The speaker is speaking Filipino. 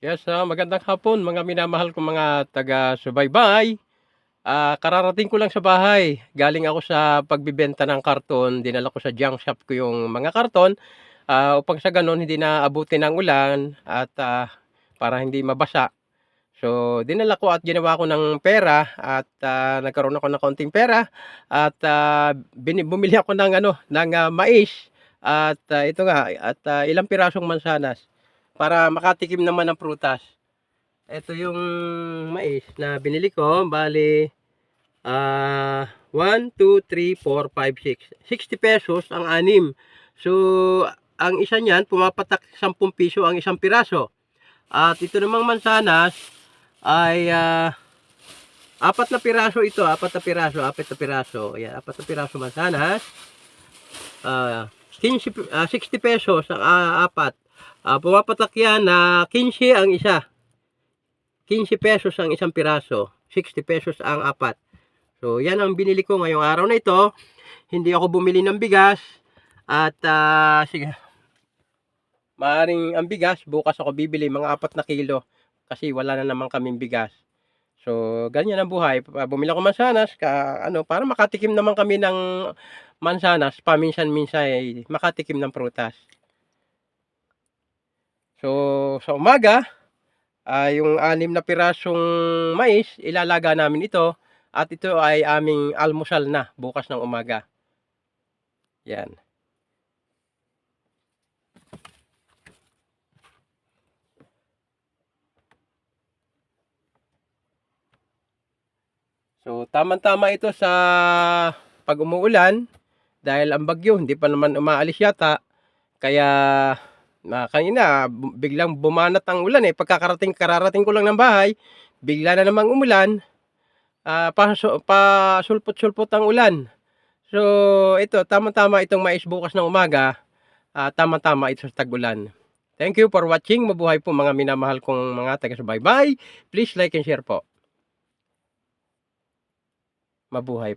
Yes, ah, magandang hapon mga minamahal kong mga taga-subaybay. Ah, kararating ko lang sa bahay. Galing ako sa pagbibenta ng karton. Dinala ko sa junk shop ko yung mga karton ah, upang sa ganun hindi na abutin ng ulan at ah, para hindi mabasa. So, dinala ko at ginawa ko ng pera at ah, nagkaroon ako ng konting pera at bini- bumili ako ng ano ng ah, mais at ah, ito nga at ah, ilang pirasong mansanas para makatikim naman ng prutas. Ito yung mais na binili ko. Bali, ah 1, 2, 3, 4, 5, 6. 60 pesos ang anim. So, ang isa niyan, pumapatak 10 piso ang isang piraso. At ito namang mansanas ay ah, apat na piraso ito. Apat na piraso, apat na piraso. Ayan, apat na piraso mansanas. Ah 15, pi- ah, 60 pesos ang ah, apat. Ah, pumapatak yan na 15 ang isa. 15 pesos ang isang piraso. 60 pesos ang apat. So, yan ang binili ko ngayong araw na ito. Hindi ako bumili ng bigas. At, ah, sige. Maaring ang bigas, bukas ako bibili mga apat na kilo. Kasi wala na naman kaming bigas. So, ganyan ang buhay. Pa- Bumili ako mansanas, ka, ano, para makatikim naman kami ng mansanas, paminsan-minsan ay makatikim ng prutas. So, sa umaga, ah, yung anim na pirasong mais, ilalaga namin ito. At ito ay aming almusal na bukas ng umaga. Yan. So, tamang-tama ito sa pag umuulan. Dahil ang bagyo, hindi pa naman umaalis yata. Kaya, na kanina, biglang bumanat ang ulan eh. Pagkakarating, kararating ko lang ng bahay, bigla na namang umulan. Ah, paso, pasulpot-sulpot ang ulan. So, ito, tama-tama itong mais bukas ng umaga. Ah, tama-tama ito sa tag-ulan. Thank you for watching. Mabuhay po mga minamahal kong mga taga-subaybay. Please like and share po. Mabuhay